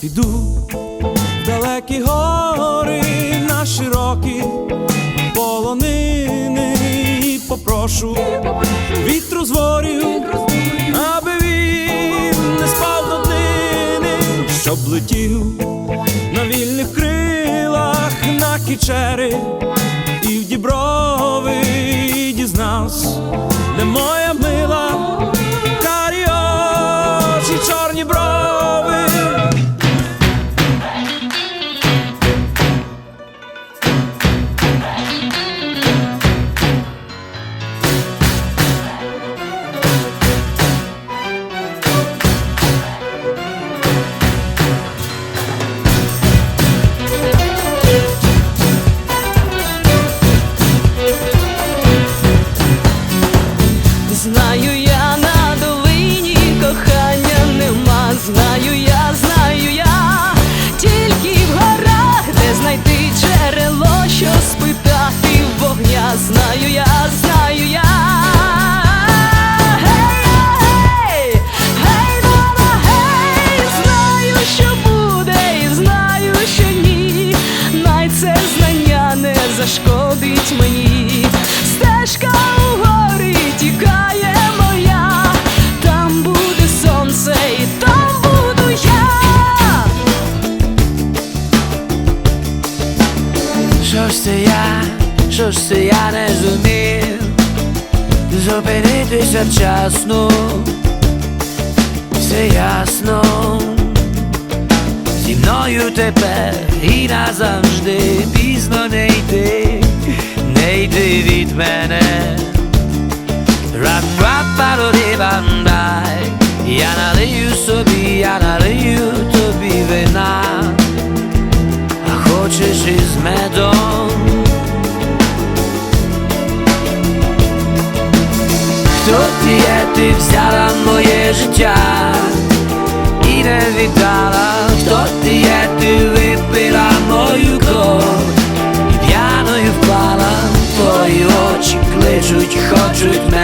піду в далекі гори на широкі полонини і попрошу вітру з ворів, аби він не спав до днини, щоб летів на вільних крилах на кічери і в діброви дізнався, де моя я, знаю я, тільки в горах, де знайти джерело, що спитати вогня, знаю я, знаю я. Що ж це я, що ж це я не зумів Зупинитися вчасно, все ясно. Зі мною тепер і назавжди пізно не йти, не йти від мене. Рап рап пароди Я налию собі, я налию тобі а хочеш із медом. Ти є, ти взяла моє життя і не віддала, хто ти є, ти випила мою кров. І п'яною впала, твої очі кличуть, хочуть мене,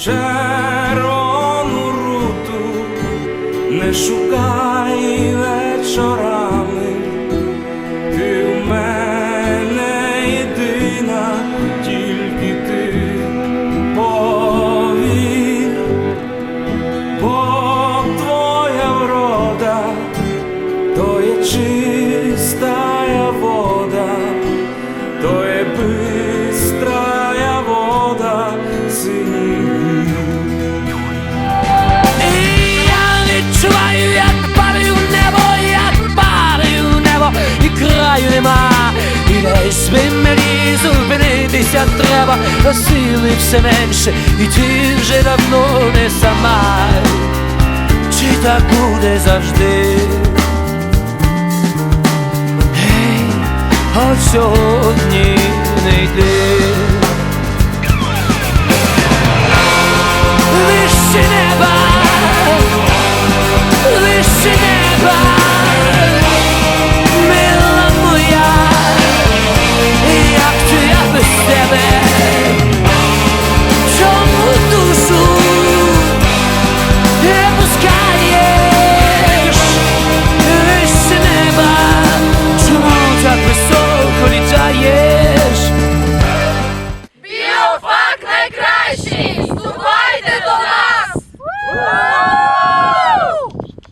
Червону руту. Не шукай вечорами, зупинитися треба, а сили все менше, і ти вже давно не сама. Чи так буде завжди? Гей, от сьогодні не йди.